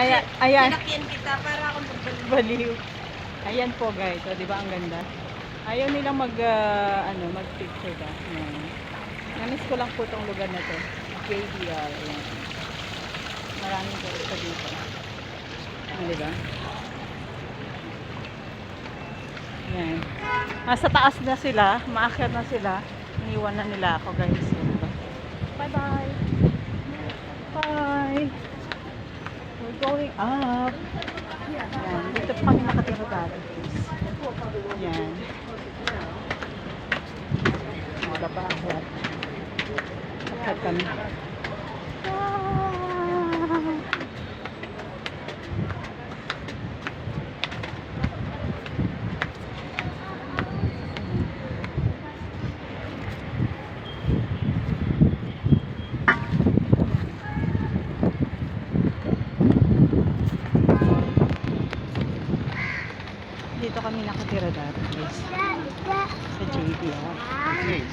Ayan, ayan. Sinakyan kita para akong pagbalik. Baliw. Ayan po guys. O, di ba ang ganda? Ayaw nilang mag, ah, ano, mag-picture ba? No. Namiss ko lang po tong lugar na to. JDR. Ayan. Maraming turista dito. Ah, di ba? Ayan. Nasa taas na sila. Maakyat na sila. Iniwan na nila ako guys. Bye-bye. Up. Yan. Dito pa kami nakatira dati. Yan. Mga baba akyat. Akyat kami. Ah! Dito kami nakatira dati guys. Sa JDR. Yes.